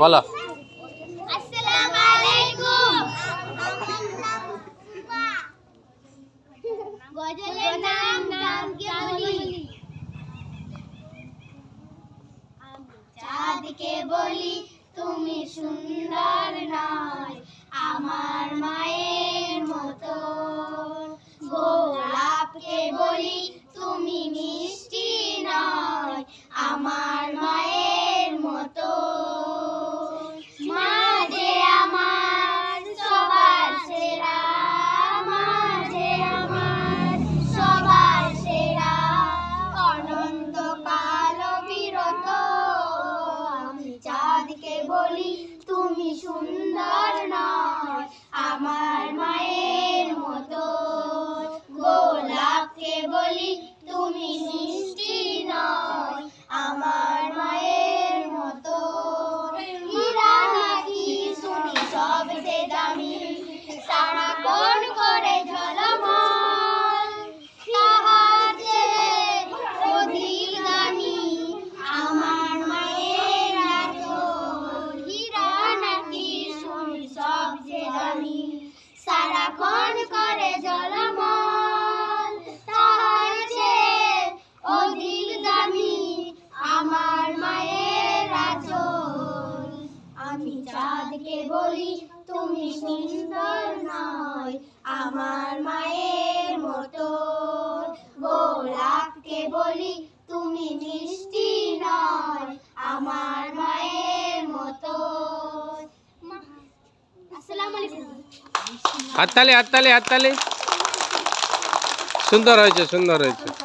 বলো। চাঁদকে বলি, তুমি সুন্দর নয়, আমার মায়ের মতো। গোলাপকে বলি, তুমি মিষ্টি নয়, আমার বলি তুমি সুন্দর নয় চাঁদকে বলি, তুমি সুন্দর নয় আমার মায়ের মতো। গোলাপকে বলি, তুমি মিষ্টি নয় আমার মায়ের মতো। আসসালামু আলাইকুম হাততালি হাততালি হাততালি। সুন্দর হয়েছে সুন্দর হয়েছে।